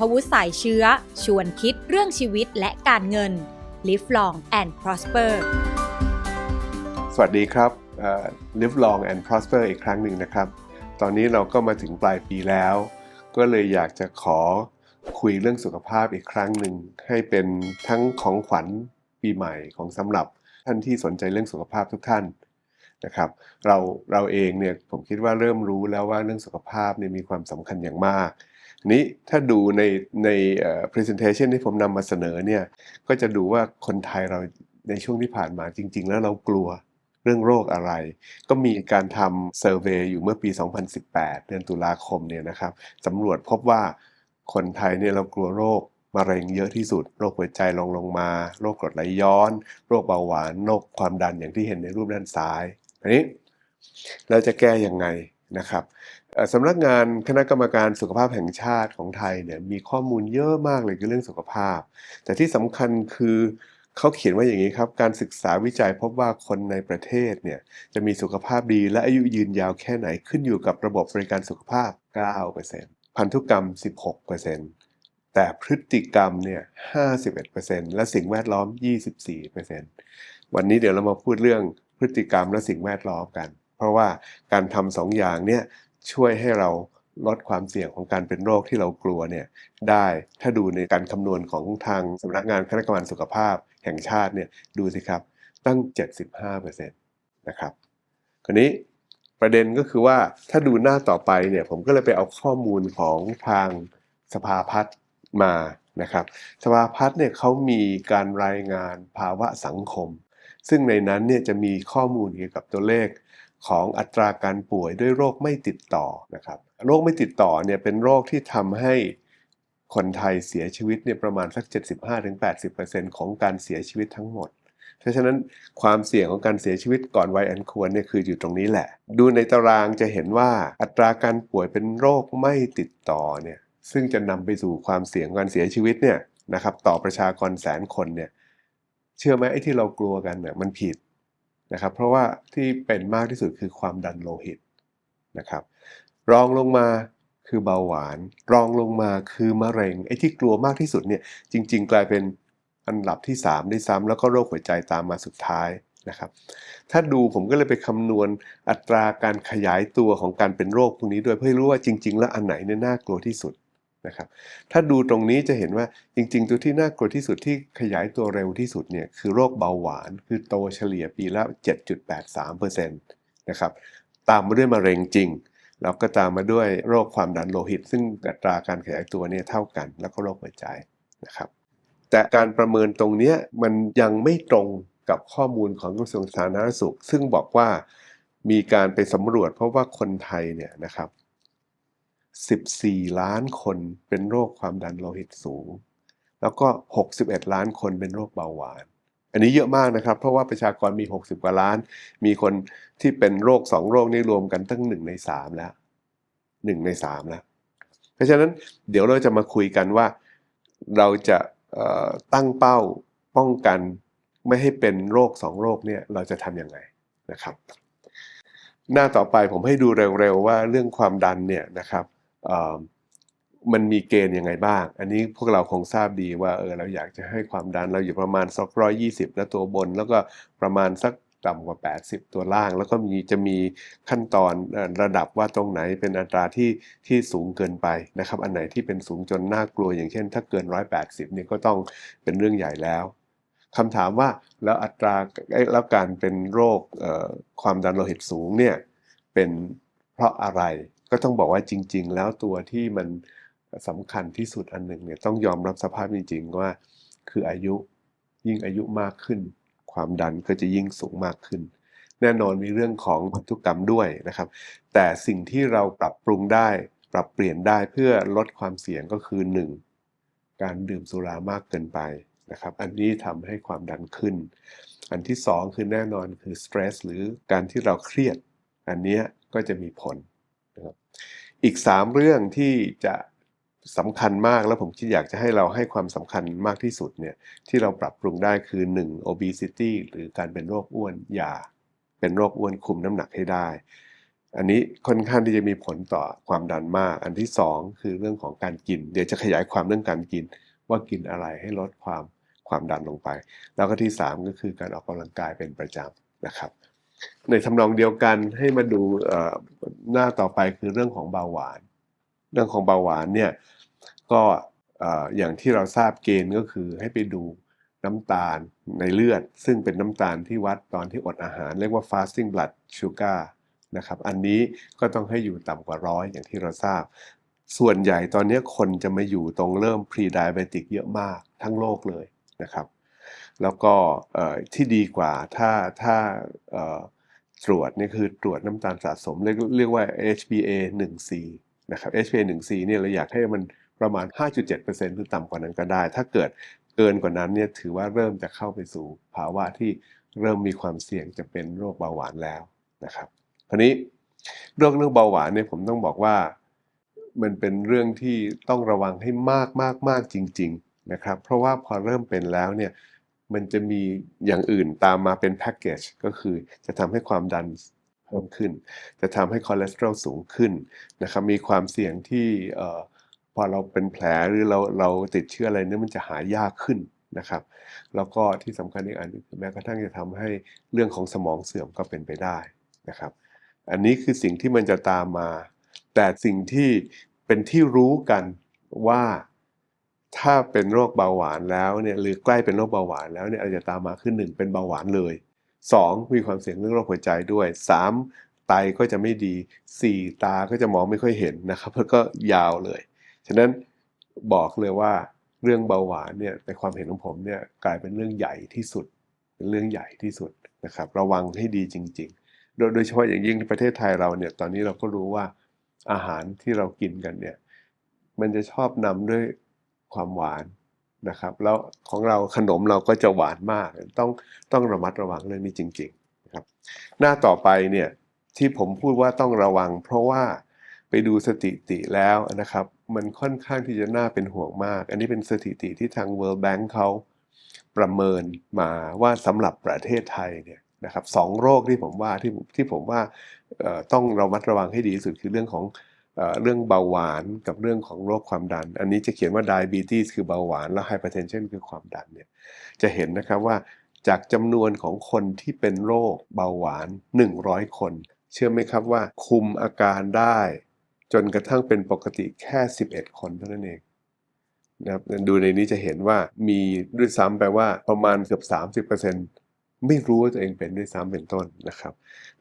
สุภวุฒิสายเชื้อ ชวนคิดเรื่องชีวิตและการเงิน Live Long and Prosper สวัสดีครับเอ่อ Live Long and Prosper อีกครั้งหนึ่งนะครับ ตอนนี้เราก็มาถึงปลายปีแล้ว ก็เลยอยากจะขอคุยเรื่องสุขภาพอีกครั้งหนึ่ง ให้เป็นทั้งของขวัญปีใหม่ของสำหรับท่านที่สนใจเรื่องสุขภาพทุกท่านนะครับเราเราเองเนี่ยผมคิดว่าเริ่มรู้แล้วว่าเรื่องสุขภาพเนี่ยมีความสำคัญอย่างมาก นี้ถ้าดูในใน presentation ที่ผมนำมาเสนอเนี่ยก็จะดูว่าคนไทยเราในช่วงที่ผ่านมาจริง ๆ แล้วเรากลัวเรื่องโรคอะไร ก็มีการทำเซอร์เวยอยู่เมื่อปี 2018 เดือนตุลาคมเนี่ยนะครับสำรวจพบว่าคนไทยเนี่ยเรากลัวโรคมะเร็งเยอะที่สุด โรคหัวใจลงลงมา โรคกรดไหลย้อน โรคเบาหวาน โรคความดันอย่างที่เห็นในรูปด้านซ้ายอันนี้เราจะแก้ยังไงนะครับ สำนักงานคณะกรรมการสุขภาพแห่งชาติของไทยเนี่ยมีข้อมูลเยอะมากเลยเกี่ยวกับเรื่องสุขภาพ แต่ที่สำคัญคือเขาเขียนว่าอย่างนี้ครับ การศึกษาวิจัยพบว่าคนในประเทศเนี่ยจะมีสุขภาพดีและอายุยืนยาวแค่ไหนขึ้นอยู่กับระบบบริการสุขภาพ 9%พันธุกรรม 16%แต่พฤติกรรมเนี่ย 51%และสิ่งแวดล้อม 24%วันนี้เดี๋ยวเรามาพูดเรื่องพฤติกรรมและสิ่งแวดล้อมกัน เพราะว่าการทำสองอย่างเนี่ย ช่วยให้เราลดความเสี่ยงของการเป็นโรคที่เรากลัวเนี่ยได้ถ้าดูในการคำนวณของทางสำนักงานคณะกรรมการสุขภาพแห่งชาติเนี่ยดูสิครับตั้ง 75%นะครับครนี้ประเด็นก็คือว่าถ้าดูหน้าต่อไปเนี่ยผมก็เลยไปเอาข้อมูลของทางสภาพัฒน์มานะครับสภาพัฒน์เนี่ยเขามีการรายงานภาวะสังคม ซึ่งในนั้นเนี่ยจะมีข้อมูลเกี่ยวกับตัวเลข ของอัตราการป่วยด้วยโรคไม่ติดต่อนะครับโรคไม่ติดต่อเนี่ยเป็นโรคที่ทำให้คนไทยเสียชีวิตเนี่ยประมาณสัก 75-80%ของการเสียชีวิตทั้งหมด เพราะฉะนั้นความเสี่ยงของการเสียชีวิตก่อนวัยอันควรเนี่ยคืออยู่ตรงนี้แหละ ดูในตารางจะเห็นว่าอัตราการป่วยเป็นโรคไม่ติดต่อเนี่ยซึ่งจะนำไปสู่ความเสี่ยงการเสียชีวิตเนี่ยนะครับต่อประชากรแสนคนเนี่ยเชื่อไหมไอ้ที่เรากลัวกันเนี่ยมันผิด นะครับ เพราะว่าที่เป็นมากที่สุดคือความดันโลหิตนะครับ รองลงมาคือเบาหวาน รองลงมาคือมะเร็งไอ้ที่กลัวมากที่สุดเนี่ยจริง ๆ กลายเป็นอันดับที่3ด้ซ้ำแล้วก็โรคหัวใจตามมาสุดท้ายนะครับ ถ้าดูผมก็เลยไปคำนวณอัตราการขยายตัวของการเป็นโรคพวกนี้ด้วยเพื่อรู้ว่าจริง ๆ แล้วอันไหนเนี่ยน่ากลัวที่สุด นะครับ ถ้าดูตรงนี้จะเห็นว่าจริง ๆ ตัวที่น่ากลัวที่สุดที่ขยายตัวเร็วที่สุดเนี่ยคือโรคเบาหวาน คือโตเฉลี่ยปีละ 7.83%นะครับ ตามมาด้วยมะเร็งจริง แล้วก็ตามมาด้วยโรคความดันโลหิต ซึ่งอัตราการขยายตัวเนี่ยเท่ากัน แล้วก็โรคหัวใจนะครับแต่การประเมินตรงนี้มันยังไม่ตรงกับข้อมูลของกระทรวงสาธารณสุข ซึ่งบอกว่ามีการไปสำรวจเพราะว่าคนไทยเนี่ยนะครับ 14 ล้านคนเป็นโรคความดันโลหิตสูง แล้วก็ 61 ล้านคนเป็นโรคเบาหวาน อันนี้เยอะมากนะครับ เพราะว่าประชากรมี 60 กว่าล้าน มีคนที่เป็นโรค 2 โรคนี้รวมกันตั้ง 1 ใน 3 แล้ว 1 ใน 3 แล้ว เพราะฉะนั้นเดี๋ยวเราจะมาคุยกันว่าเราจะตั้งเป้าป้องกันไม่ให้เป็นโรค 2 โรคเนี่ยเราจะทำยังไงนะครับ หน้าต่อไปผมให้ดูเร็วๆว่าเรื่องความดันเนี่ยนะครับ มันมีเกณฑ์ยังไงบ้าง อันนี้พวกเราคงทราบดีว่าเออเราอยากจะให้ความดันเราอยู่ประมาณสักร้อยยี่สิบแล้วตัวบน แล้วก็ประมาณสักต่ำกว่า 80 ตัวล่าง แล้วก็มีจะมีขั้นตอนระดับว่าตรงไหนเป็นอัตราที่ที่สูงเกินไปนะครับ อันไหนที่เป็นสูงจนน่ากลัวอย่างเช่น ถ้าเกิน 180เนี่ยก็ต้องเป็นเรื่องใหญ่แล้วคำถามว่าแล้วอัตราแล้วการเป็นโรคความดันโลหิตสูงเนี่ยเป็นเพราะอะไร ก็ต้องบอกว่าจริง ๆ แล้วตัวที่มันสำคัญที่สุดอันหนึ่งเนี่ยต้องยอมรับสภาพจริง ๆ ว่า คืออายุยิ่งอายุมากขึ้น ความดันก็จะยิ่งสูงมากขึ้น แน่นอนมีเรื่องของพันธุกรรมด้วยนะครับ แต่สิ่งที่เราปรับปรุงได้ ปรับเปลี่ยนได้เพื่อลดความเสี่ยงก็คือ 1. การดื่มสุรามากเกินไปนะครับ อันนี้ทำให้ความดันขึ้น อันที่ 2 คือแน่นอนคือ stress หรือการที่เราเครียด อันนี้ก็จะมีผล นะครับอีก 3 เรื่องที่จะสำคัญมากแล้วผมคิดอยากจะให้เราให้ความสำคัญมากที่สุดเนี่ยที่เราปรับปรุงได้คือ 1. obesity หรือการเป็นโรคอ้วนอย่าเป็นโรคอ้วนคุมน้ำหนักให้ได้ อันนี้ค่อนข้างที่จะมีผลต่อความดันมาก อันที่สองคือเรื่องของการกิน เดี๋ยวจะขยายความเรื่องการกิน ว่ากินอะไรให้ลดความความดันลงไป แล้วก็ที่สามก็คือการออกกำลังกายเป็นประจำนะครับ ในทำนองเดียวกันให้มาดูหน้าต่อไปคือเรื่องของเบาหวาน เรื่องของเบาหวานเนี่ยก็เอ่ออย่างที่เราทราบเกณฑ์ก็คือให้ไปดูน้ำตาลในเลือด ซึ่งเป็นน้ำตาลที่วัดตอนที่อดอาหาร เรียกว่า fasting blood sugar นะครับอันนี้ก็ต้องให้อยู่ต่ำกว่าร้อยอย่างที่เราทราบ ส่วนใหญ่ตอนนี้คนจะมาอยู่ตรงเริ่ม pre diabetic เยอะมากทั้งโลกเลยนะครับ แล้วก็ที่ดีกว่าถ้าถ้าตรวจนี่คือตรวจน้ำตาลสะสม เรียกเรียกว่า HbA 1c นะครับ HbA 1c เนี่ยเราอยากให้มันประมาณ 5.7%หรือต่ำกว่านั้นก็ได้ ถ้าเกิดเกินกว่านั้นเนี่ยถือว่าเริ่มจะเข้าไปสู่ภาวะที่เริ่มมีความเสี่ยงจะเป็นโรคเบาหวานแล้วนะครับคราวนี้โรคเรื่องเบาหวานเนี่ยผมต้องบอกว่า มันเป็นเรื่องที่ต้องระวังให้มากมากมากจริง ๆ นะครับ เพราะว่าพอเริ่มเป็นแล้วเนี่ย มันจะมีอย่างอื่นตามมาเป็นแพ็กเกจก็คือจะทำให้ความดันเพิ่มขึ้น จะทำให้คอเลสเตอรอลสูงขึ้นนะครับมีความเสี่ยงที่พอเราเป็นแผลหรือเราเราติดเชื้ออะไรเนี่ยมันจะหายากขึ้นนะครับ แล้วก็ที่สำคัญอีกอันคือแม้กระทั่งจะทำให้เรื่องของสมองเสื่อมก็เป็นไปได้นะครับ อันนี้คือสิ่งที่มันจะตามมา แต่สิ่งที่เป็นที่รู้กันว่า ถ้าเป็นโรคเบาหวานแล้วเนี่ยหรือใกล้เป็นโรคเบาหวานแล้วเนี่ยอาจจะตามมาขึ้นหนึ่งเป็นเบาหวานเลยสองมีความเสี่ยงเรื่องโรคหัวใจด้วยสามไตก็จะไม่ดีสี่ตาก็จะมองไม่ค่อยเห็นนะครับแล้วก็ยาวเลย ฉะนั้นบอกเลยว่าเรื่องเบาหวานเนี่ยในความเห็นของผมเนี่ยกลายเป็นเรื่องใหญ่ที่สุด เป็นเรื่องใหญ่ที่สุดนะครับ ระวังให้ดีจริง ๆ โดยโดยเฉพาะอย่างยิ่งที่ประเทศไทยเราเนี่ยตอนนี้เราก็รู้ว่าอาหารที่เรากินกันเนี่ยมันจะชอบนำด้วย ความหวานนะครับ แล้วของเราขนมเราก็จะหวานมาก ต้องต้องระมัดระวังเรื่องนี้จริงๆนะครับ หน้าต่อไปเนี่ยที่ผมพูดว่าต้องระวัง เพราะว่าไปดูสถิติแล้วนะครับ มันค่อนข้างที่จะน่าเป็นห่วงมาก อันนี้เป็นสถิติที่ทาง World Bank เขาประเมินมาว่าสำหรับประเทศไทยเนี่ยนะครับสองโรคที่ผมว่าที่ที่ผมว่าต้องระมัดระวังให้ดีที่สุดคือเรื่องของ เรื่องเบาหวานกับเรื่องของโรคความดัน อันนี้จะเขียนว่า diabetes คือเบาหวานแล้ว hypertension คือความดันเนี่ยจะเห็นนะครับว่าจากจำนวนของคนที่เป็นโรคเบาหวาน 100 คน เชื่อไหมครับว่าคุมอาการได้ จนกระทั่งเป็นปกติแค่ 11 คนเท่านั้นเองนะครับดูในนี้จะเห็นว่ามีด้วยซ้ำแปลว่าประมาณเกือบ 30% ไม่รู้ว่าตัวเองเป็นด้วยซ้ำเป็นต้นนะครับ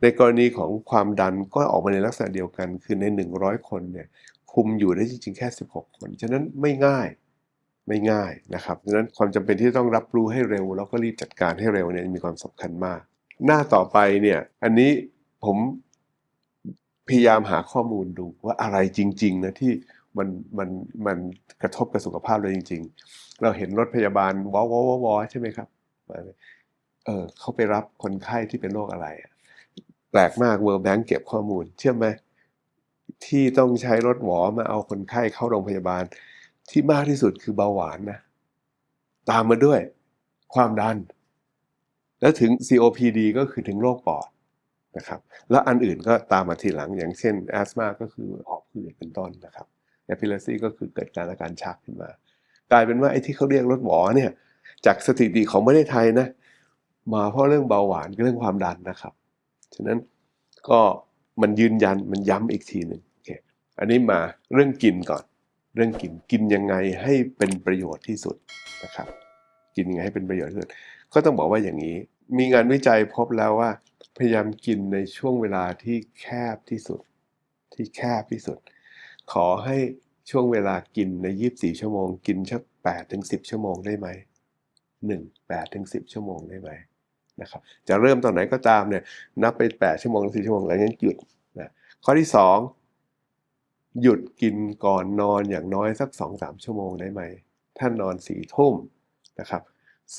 ในกรณีของความดันก็ออกมาในลักษณะเดียวกัน คือใน 100 คนเนี่ยคุมอยู่ได้จริงๆแค่ 16 คน ฉะนั้นไม่ง่ายไม่ง่ายนะครับฉะนั้นความจำเป็นที่ต้องรับรู้ให้เร็ว แล้วก็รีบจัดการให้เร็วเนี่ยมีความสำคัญมาก หน้าต่อไปเนี่ยอันนี้ผมพยายามหาข้อมูลดูว่าอะไรจริงๆนะที่มันมันมันกระทบกับสุขภาพเราจริง ๆ เราเห็นรถพยาบาลวอวอวอวอใช่ไหมครับ เออเขาไปรับคนไข้ที่เป็นโรคอะไร แปลกมาก World Bank เก็บข้อมูล เชื่อไหมที่ต้องใช้รถหวอมาเอาคนไข้เข้าโรงพยาบาล ที่มากที่สุดคือเบาหวานนะ ตามมาด้วยความดัน แล้วถึง COPD ก็คือถึงโรคปอดนะครับ แล้วอันอื่นก็ตามมาทีหลังอย่างเช่นแอสมาก็คือหอบหืดเป็นต้นนะครับแอพิเลซีก็คือเกิดการอาการชักขึ้นมา กลายเป็นว่าไอ้ที่เขาเรียกรถหวอเนี่ย จากสถิติของประเทศไทยนะ มาเพราะเรื่องเบาหวานกับเรื่องความดันนะครับ ฉะนั้นก็มันยืนยันมันย้ำอีกทีหนึ่งโอเคอันนี้มาเรื่องกินก่อน เรื่องกินกินยังไงให้เป็นประโยชน์ที่สุดนะครับ กินยังไงให้เป็นประโยชน์ที่สุด ก็ต้องบอกว่าอย่างนี้ มีงานวิจัยพบแล้วว่า พยายามกินในช่วงเวลาที่แคบที่สุด ที่แคบที่สุด ขอให้ช่วงเวลากินใน 24 ชั่วโมง กินสัก8ถึง10 ชั่วโมงได้ไหม1 8ถึง10 ชั่วโมงได้ไหม นะครับจะเริ่มตอนไหนก็ตามเนี่ยนับไป 8 ชั่วโมงหรือ4ชั่วโมงหลังจากนั้นหยุดนะข้อที่ 2 หยุดกินก่อนนอนอย่างน้อยสัก 2-3 ชั่วโมงได้ไหมถ้านอนสี่ทุ่มนะครับ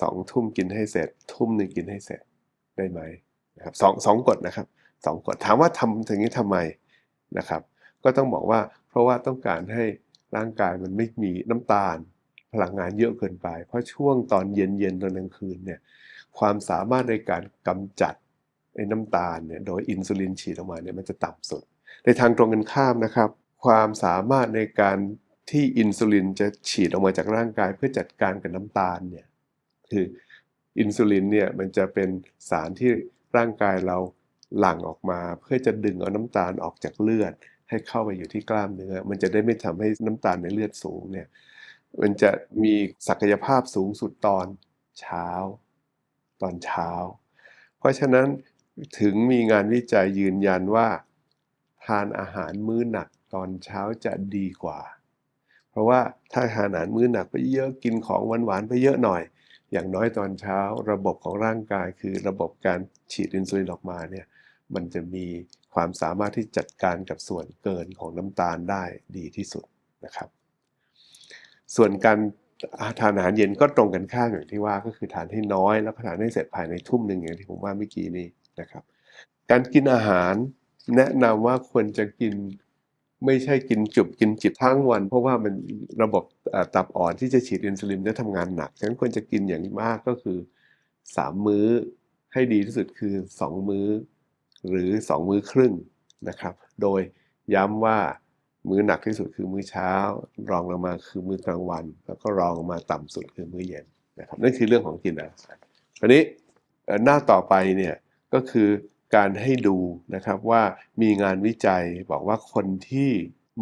สองทุ่มกินให้เสร็จ ทุ่มหนึ่งกินให้เสร็จได้ไหมนะครับสองสองกฎนะครับสองกฎถามว่าทำอย่างนี้ทำไมนะครับ ก็ต้องบอกว่าเพราะว่าต้องการให้ร่างกายมันไม่มีน้ำตาล พลังงานเยอะเกินไป เพราะช่วงตอนเย็นๆตอนกลางคืนเนี่ย ความสามารถในการกำจัดไอ้น้ำตาลเนี่ยโดยอินซูลินฉีดออกมาเนี่ยมันจะต่ำสุด ในทางตรงกันข้ามนะครับ ความสามารถในการที่อินซูลินจะฉีดออกมาจากร่างกายเพื่อจัดการกับน้ำตาลเนี่ยคืออินซูลินเนี่ยมันจะเป็นสารที่ร่างกายเราหลั่งออกมา เพื่อจะดึงเอาน้ำตาลออกจากเลือด ให้เข้าไปอยู่ที่กล้ามเนื้อ มันจะได้ไม่ทำให้น้ำตาลในเลือดสูงเนี่ยมันจะมีศักยภาพสูงสุดตอนเช้า ตอนเช้า เพราะฉะนั้นถึงมีงานวิจัยยืนยันว่า ทานอาหารมื้อหนักตอนเช้าจะดีกว่า เพราะว่าถ้าทานอาหารมื้อหนักไปเยอะกินของหวานๆไปเยอะหน่อย อย่างน้อยตอนเช้า ระบบของร่างกายคือระบบการฉีดอินซูลินออกมาเนี่ยมันจะมีความสามารถที่จัดการกับส่วนเกินของน้ำตาลได้ดีที่สุดนะครับ ส่วนการ ทานอาหารเย็นก็ตรงกันข้ามอย่างที่ว่าก็คือทานให้น้อย แล้วก็ทานให้เสร็จภายในทุ่มหนึ่งอย่างที่ผมว่าเมื่อกี้นี้นะครับ การกินอาหารแนะนำว่าควรจะกินไม่ใช่กินจุบกินจิบทั้งวัน เพราะว่ามันระบบตับอ่อนที่จะฉีดอินซูลินจะทำงานหนักฉะนั้นควรจะกินอย่างมากก็คือ 3 มื้อให้ดีที่สุดคือ 2 มื้อ หรือ 2 มื้อครึ่งนะครับ โดยย้ำว่า มื้อหนักที่สุดคือมื้อเช้า รองลงมาคือมื้อกลางวัน แล้วก็รองลงมาต่ำสุดคือมื้อเย็นนะครับนั่นคือเรื่องของกินอาหารคราวนี้หน้าต่อไปเนี่ยก็คือการให้ดูนะครับว่ามีงานวิจัยบอกว่าคนที่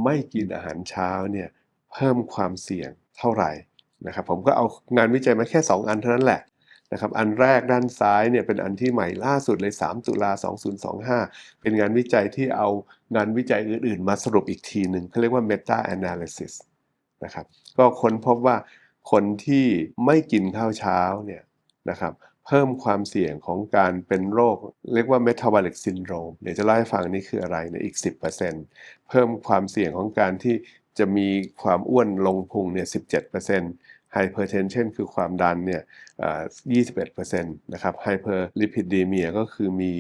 ไม่กินอาหารเช้าเนี่ยเพิ่มความเสี่ยงเท่าไหร่นะครับผมก็เอางานวิจัยมาแค่ 2 อันเท่านั้นแหละ นะครับอันแรกด้านซ้ายเนี่ยเป็นอันที่ใหม่ล่าสุดเลย 3 ตุลา 2025 เป็นงานวิจัยที่เอางานวิจัยอื่นๆ มาสรุปอีกทีหนึ่งเขาเรียกว่า meta analysis นะครับก็ค้นพบว่าคนที่ไม่กินข้าวเช้าเนี่ยนะครับเพิ่มความเสี่ยงของการเป็นโรค เรียกว่า metabolic syndrome เดี๋ยวจะเล่าให้ฟังนี่คืออะไรในอีก 10%เพิ่มความเสี่ยงของการที่จะมีความอ้วนลงพุงเนี่ย 17% hypertension คือความดันเนี่ย21%นะครับ hyperlipidemia ก็คือมี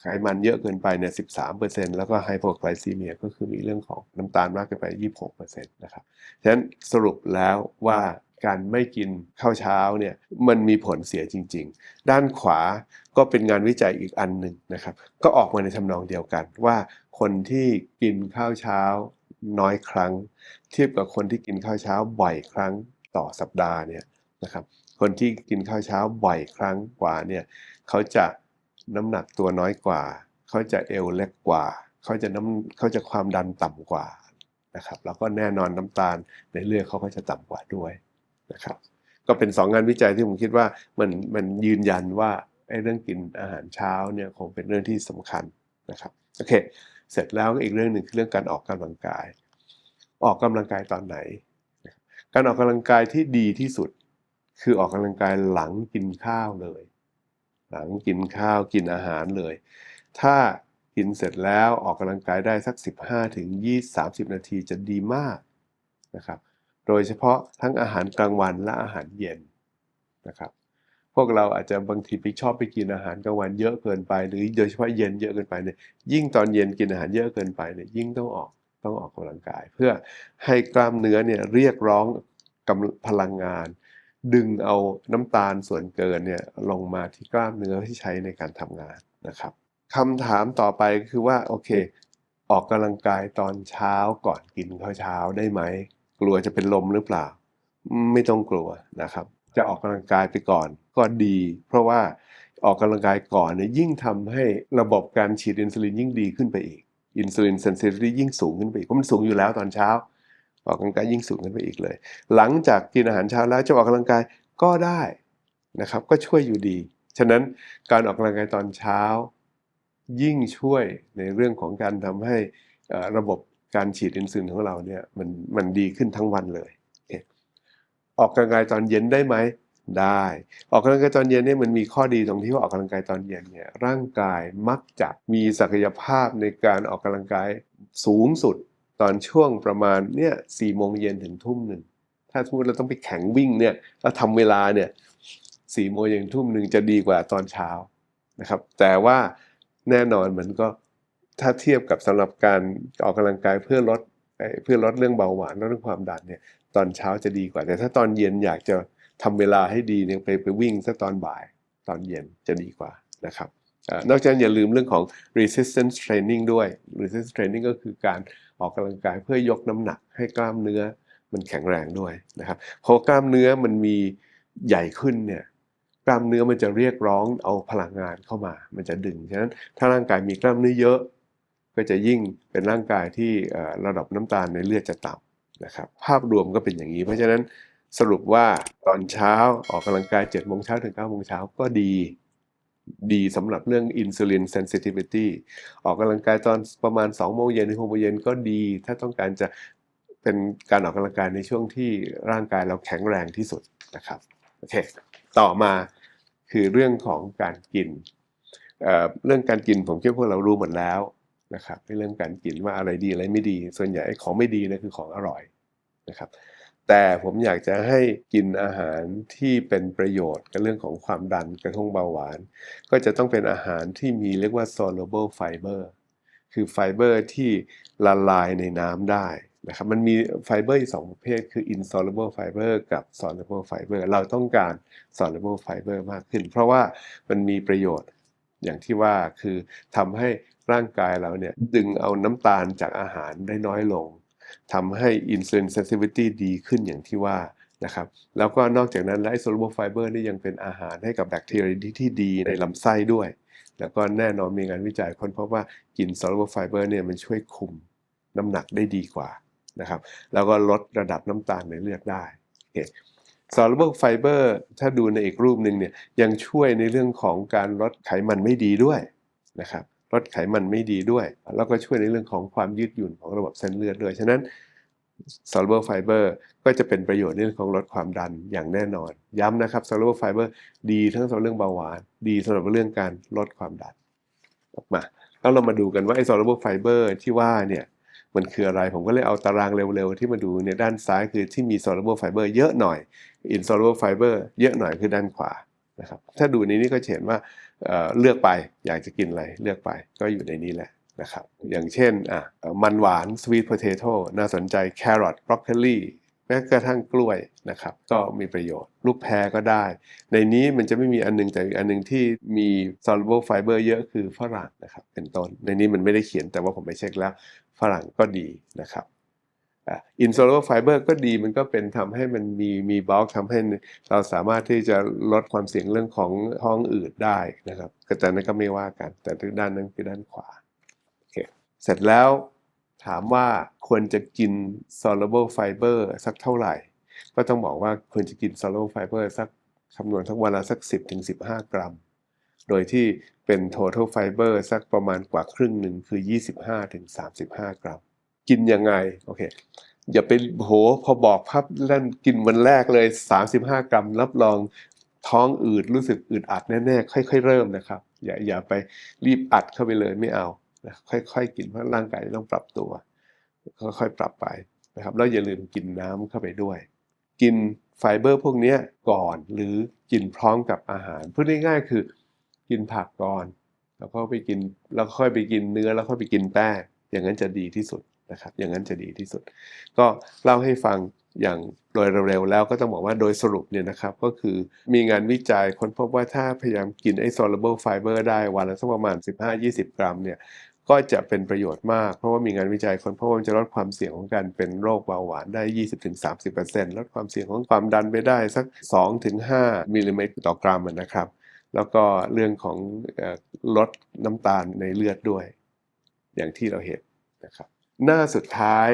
ไขมันเยอะเกินไปเนี่ย13%แล้วก็ hypoglycemia ก็คือมีเรื่องของน้ำตาลมากเกินไป 26%นะครับฉะนั้นสรุปแล้วว่าการไม่กินข้าวเช้าเนี่ยมันมีผลเสียจริง ๆ ด้านขวาก็เป็นงานวิจัยอีกอันหนึ่งนะครับ ก็ออกมาในทำนองเดียวกันว่าคนที่กินข้าวเช้าน้อยครั้ง เทียบกับคนที่กินข้าวเช้าบ่อยครั้ง ต่อสัปดาห์เนี่ยนะครับคนที่กินข้าวเช้าบ่อยครั้งกว่าเนี่ยเขาจะน้ำหนักตัวน้อยกว่า เขาจะเอวเล็กกว่า เขาจะน้ำเขาจะความดันต่ำกว่านะครับแล้วก็แน่นอนน้ำตาลในเลือดเขาก็จะต่ำกว่าด้วยนะครับก็เป็นสองงานวิจัยที่ผมคิดว่ามันมันยืนยันว่าไอ้เรื่องกินอาหารเช้าเนี่ยคงเป็นเรื่องที่สำคัญนะครับโอเค เสร็จแล้วก็อีกเรื่องหนึ่งคือเรื่องการออกกำลังกาย ออกกำลังกายตอนไหน การออกกำลังกายที่ดีที่สุด คือออกกำลังกายหลังกินข้าวเลย หลังกินข้าวกินอาหารเลย ถ้ากินเสร็จแล้วออกกำลังกายได้สัก 15ถึง20 30 นาทีจะดีมากนะครับ โดยเฉพาะทั้งอาหารกลางวันและอาหารเย็นนะครับ พวกเราอาจจะบางทีไปชอบไปกินอาหารกลางวันเยอะเกินไป หรือโดยเฉพาะเย็นเยอะเกินไปเนี่ยยิ่งตอนเย็นกินอาหารเยอะเกินไปเนี่ยยิ่งต้องออก ต้องออกกำลังกาย เพื่อให้กล้ามเนื้อเนี่ยเรียกร้องกำพลังงาน ดึงเอาน้ำตาลส่วนเกินเนี่ยลงมาที่กล้ามเนื้อที่ใช้ในการทำงานนะครับคำถามต่อไปคือว่าโอเค ออกกำลังกายตอนเช้าก่อนกินข้าวเช้าได้ไหมกลัวจะเป็นลมหรือเปล่า ไม่ต้องกลัวนะครับ จะออกกำลังกายไปก่อนก็ดี เพราะว่าออกกำลังกายก่อนเนี่ยยิ่งทำให้ระบบการฉีดอินซูลินยิ่งดีขึ้นไปอีก อินซูลินเซนซิทิยิ่งสูงขึ้นไปอีกเพราะมันสูงอยู่แล้วตอนเช้า ออกกำลังกายยิ่งสูงขึ้นไปอีกเลย หลังจากกินอาหารเช้าแล้วจะออกกำลังกายก็ได้นะครับ ก็ช่วยอยู่ดี ฉะนั้นการออกกำลังกายตอนเช้า ยิ่งช่วยในเรื่องของการทำให้ระบบการฉีดอินซูลินของเราเนี่ยมันมันดีขึ้นทั้งวันเลย ออกกำลังกายตอนเย็นได้ไหม ได้ ออกกำลังกายตอนเย็นเนี่ยมันมีข้อดีตรงที่ว่าออกกำลังกายตอนเย็นเนี่ยร่างกายมักจะมีศักยภาพในการออกกำลังกายสูงสุด ตอนช่วงประมาณเนี่ยสี่โมงเย็นถึงทุ่มหนึ่งถ้าสมมติเราต้องไปแข่งวิ่งเนี่ยแล้วทำเวลาเนี่ยสี่โมงเย็นทุ่มหนึ่งจะดีกว่าตอนเช้านะครับ แต่ว่าแน่นอนมันก็ถ้าเทียบกับสำหรับการออกกำลังกายเพื่อลดเพื่อลดเรื่องเบาหวานลดเรื่องความดันเนี่ยตอนเช้าจะดีกว่า แต่ถ้าตอนเย็นอยากจะ ทำเวลาให้ดีเนี่ยไปไปวิ่งสักตอนบ่ายตอนเย็นจะดีกว่านะครับอนอกจากนั้นอย่าลืมเรื่องของ resistance training ด้วย resistance training ก็คือการออกกำลังกายเพื่อยกน้ำหนักให้กล้ามเนื้อมันแข็งแรงด้วยนะครับพราะกล้ามเนื้อมันมีใหญ่ขึ้นเนี่ยกล้ามเนื้อมันจะเรียกร้องเอาพลังงานเข้ามา มันจะดึง ฉะนั้นถ้าร่างกายมีกล้ามเนื้อเยอะ ก็จะยิ่งเป็นร่างกายที่ระดับน้ำตาลในเลือดจะต่ำนะครับ ภาพรวมก็เป็นอย่างนี้ เพราะฉะนั้น สรุปว่าตอนเช้าออกกำลังกาย7โมงเช้าถึง9โมงเช้าก็ดีดีสำหรับเรื่องอินซูลินเซนซิทิวิตี้ออกกำลังกายตอนประมาณ2โมงเย็นถึง6โมงเย็นก็ดี ถ้าต้องการจะเป็นการออกกำลังกายในช่วงที่ร่างกายเราแข็งแรงที่สุดนะครับโอเคต่อมาคือเรื่องของการกินเเรื่องการกินผมคิดว่าพวกเรารู้หมดแล้วนะครับเรื่องการกินว่าอะไรดีอะไรไม่ดี ส่วนใหญ่ของไม่ดีนะคือของอร่อยนะครับ แต่ผมอยากจะให้กินอาหารที่เป็นประโยชน์กับเรื่องของความดันกระทงเบาหวาน ก็จะต้องเป็นอาหารที่มีเรียกว่า soluble fiber คือไฟเบอร์ที่ละลายในน้ำได้นะครับมันมีไฟเบอร์อีกสองประเภทคือ insoluble fiber กับ soluble fiber เราต้องการ soluble fiber มากขึ้น เพราะว่ามันมีประโยชน์อย่างที่ว่าคือทำให้ร่างกายเราเนี่ยดึงเอาน้ำตาลจากอาหารได้น้อยลง ทำให้อินซูลินเซนซิ i ิตี้ดีขึ้นอย่างที่ว่านะครับแล้วก็นอกจากนั้นไลโซลูโบไฟเบอร์นี่ยังเป็นอาหารให้กับแบคทีเรียที่ดีในลำไส้ด้วย แล้วก็แน่นอนมีงานวิจัยค้นพบว่ากินโซลูโบไฟเบอร์เนี่ยมันช่วยคุมน้ำหนักได้ดีกว่านะครับแล้วก็ลดระดับน้ำตาลในเลือดได้โอเค soluble fiber ถ้าดูในอีกรูปหนึ่งเนี่ยยังช่วยในเรื่องของการลดไขมันไม่ดีด้วยนะครับ ลดไขมันไม่ดีด้วย แล้วก็ช่วยในเรื่องของความยืดหยุ่นของระบบเส้นเลือดด้วย ฉะนั้นซ soluble fiber ก็จะเป็นประโยชน์ในเรื่องของลดความดันอย่างแน่นอน ย้ำนะครับ soluble fiber ดีทั้งสำหรับเรื่องเบาหวาน ดีสำหรับเรื่องการลดความดันออกมาแล้วเรามาดูกันว่าไอ้ soluble fiber ที่ว่าเนี่ยมันคืออะไร ผมก็เลยเอาตารางเร็วๆ ที่มาดูเนี่ยด้านซ้ายคือที่มี soluble fiber เยอะหน่อย insoluble fiber เยอะหน่อยคือด้านขวานะครับถ้าดูในนี้ก็เห็นว่า เลือกไปอยากจะกินอะไรเลือกไปก็อยู่ในนี้แหละนะครับอย่างเช่นอะมันหวาน sweet potato น่าสนใจ carrot broccoli แม้กระทั่งกล้วยนะครับก็มีประโยชน์ ลูกแพรก็ได้ ในนี้มันจะไม่มีอันหนึงแต่อีกอันหนึงที่มี soluble fiber เยอะคือฝรั่งนะครับเป็นต้น ในนี้มันไม่ได้เขียนแต่ว่าผมไปเช็คแล้วฝรั่งก็ดีนะครับ อะ insoluble fiber ก็ดีมันก็เป็นทำให้มันมีมีบล็อกทำให้เราสามารถที่จะลดความเสี่ยงเรื่องของท้องอืดได้นะครับแต่นั้นก็ไม่ว่ากัน แต่ด้านนั้นคือด้านขวาโอเคเสร็จแล้วถามว่าควรจะกิน soluble fiber สักเท่าไหร่ ก็ต้องบอกว่าควรจะกิน soluble fiber สักคำนวณสักวันละสัก 10ถึง15 กรัม โดยที่เป็น total fiber สักประมาณกว่าครึ่งหนึ่งคือ 25ถึง35 กรัม กินยังไงโอเคอย่าไปโหพอบอกพับเล่นกินวันแรกเลย 35 กรัม รับรองท้องอืดรู้สึกอึดอัดแน่ๆค่อย ๆ เริ่มนะครับ อย่าอย่าไปรีบอัดเข้าไปเลยไม่เอานะค่อยๆกินเพราะร่างกายต้องปรับตัว ค่อยๆปรับไปนะครับแล้วอย่าลืมกินน้ำเข้าไปด้วย กินไฟเบอร์พวกนี้ก่อนหรือกินพร้อมกับอาหารพูดง่ายๆคือ กินผักก่อน แล้วก็ไปกินแล้วค่อยไปกินเนื้อแล้วค่อยไปกินแป้งอย่างนั้นจะดีที่สุด นะครับ อย่างนั้นจะดีที่สุด ก็เล่าให้ฟังอย่างโดยเร็วๆแล้วก็ต้องบอกว่าโดยสรุปเนี่ยนะครับ ก็คือมีงานวิจัยค้นพบว่าถ้าพยายามกินไอ้ soluble fiber ได้วันละสักประมาณ 15-20 กรัมเนี่ยก็จะเป็นประโยชน์มาก เพราะว่ามีงานวิจัยค้นพบว่าจะลดความเสี่ยงของการเป็นโรคเบาหวานได้ 20-30%ลดความเสี่ยงของความดันไปได้สัก 2-5มิลลิเมตรต่อกรัมนะครับ แล้วก็เรื่องของลดน้ำตาลในเลือดด้วย อย่างที่เราเห็นนะครับ หน้าสุดท้าย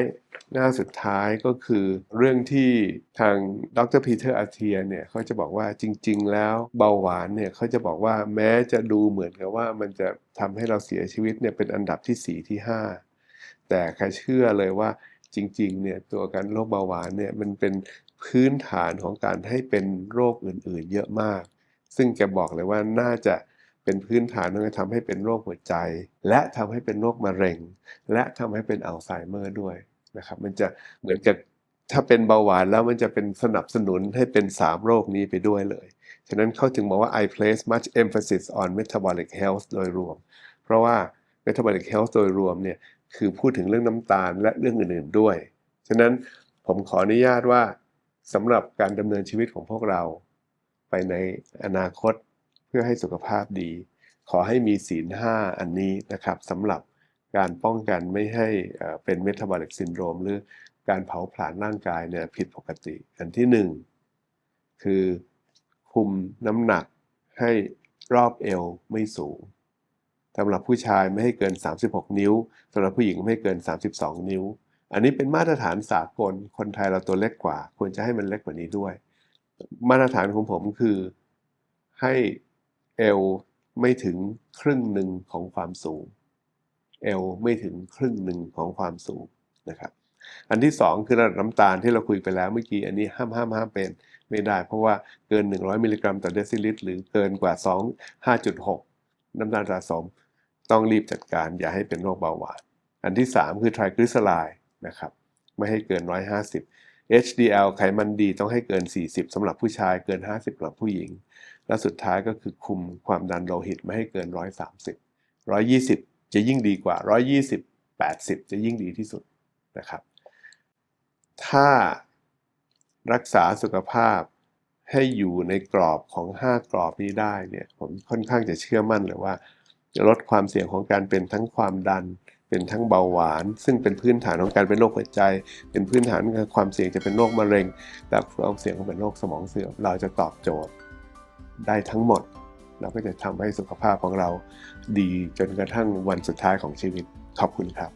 หน้าสุดท้ายก็คือเรื่องที่ทางดรพีเตอร์อาเทียเนี่ยเขาจะบอกว่าจริง ๆ แล้วเบาหวานเนี่ยเขาจะบอกว่าแม้จะดูเหมือนกับว่ามันจะทำให้เราเสียชีวิตเนี่ยเป็นอันดับที่ 4 ที่ 5 แต่ใครเชื่อเลยว่าจริง ๆ เนี่ยตัวการโรคเบาหวานเนี่ยมันเป็นพื้นฐานของการให้เป็นโรคอื่น ๆ เยอะมาก ซึ่งแกบอกเลยว่าน่าจะ เป็นพื้นฐานที่ทำให้เป็นโรคหัวใจ และทำให้เป็นโรคมะเร็ง และทำให้เป็นอัลไซเมอร์ด้วยนะครับ มันจะเหมือนกับถ้าเป็นเบาหวานแล้วมันจะเป็นสนับสนุนให้เป็น 3 โรคนี้ไปด้วยเลย ฉะนั้นเขาถึงบอกว่า I place much emphasis on metabolic health โดยรวม เพราะว่า metabolic health โดยรวมเนี่ยคือพูดถึงเรื่องน้ำตาลและเรื่องอื่นๆด้วย ฉะนั้นผมขออนุญาตว่าสำหรับการดำเนินชีวิตของพวกเรา ไปในอนาคต พื่อให้สุขภาพดี ขอให้มีศีลห้าอันนี้นะครับสำหรับการป้องกันไม่ให้เป็นเมตาบอลิกซินโดรมหรือการเผาผลาญร่างกายเนี่ยผิดปกติ อันที่หนึ่งคือคุมน้ำหนักให้รอบเอวไม่สูงสำหรับผู้ชายไม่ให้เกิน 36 นิ้วสำหรับผู้หญิงไม่ให้เกิน 32 นิ้ว อันนี้เป็นมาตรฐานสากลคนไทยเราตัวเล็กกว่า ควรจะให้มันเล็กกว่านี้ด้วย มาตรฐานของผมคือให้ เอวไม่ถึงครึ่งหนึ่งของความสูงเอวไม่ถึงครึ่งหนึ่งของความสูงนะครับอันที่สองคือระดับน้ำตาลที่เราคุยไปแล้วเมื่อกี้อันนี้ห้ามห้ามห้ามเป็นไม่ได้ เพราะว่าเกิน 100 มิลลิกรัมต่อเดซิลิตรหรือเกินกว่า 2 5.6 น้ำตาลสะสม ต้องรีบจัดการอย่าให้เป็นโรคเบาหวาน อันที่ 3 คือไทรกลีเซอไรด์นะครับไม่ให้เกิน 150 HDL ไขมันดีต้องให้เกิน 40สำหรับผู้ชายเกิน 50สำหรับผู้หญิง และสุดท้ายก็คือคุมความดันโลหิตไม่ให้เกิน 130 120 จะยิ่งดีกว่า 120 80 จะยิ่งดีที่สุดนะครับ ถ้ารักษาสุขภาพให้อยู่ในกรอบของ 5 กรอบนี้ได้เนี่ยผมค่อนข้างจะเชื่อมั่นเลยว่าจะลดความเสี่ยงของการเป็นทั้งความดัน เป็นทั้งเบาหวาน ซึ่งเป็นพื้นฐานของการเป็นโรคหัวใจ เป็นพื้นฐานของความเสี่ยงจะเป็นโรคมะเร็ง และความเสี่ยงของเป็นโรคสมองเสื่อมเราจะตอบโจทย์ ได้ทั้งหมด เราก็จะทำให้สุขภาพของเราดีจนกระทั่งวันสุดท้ายของชีวิตขอบคุณครับ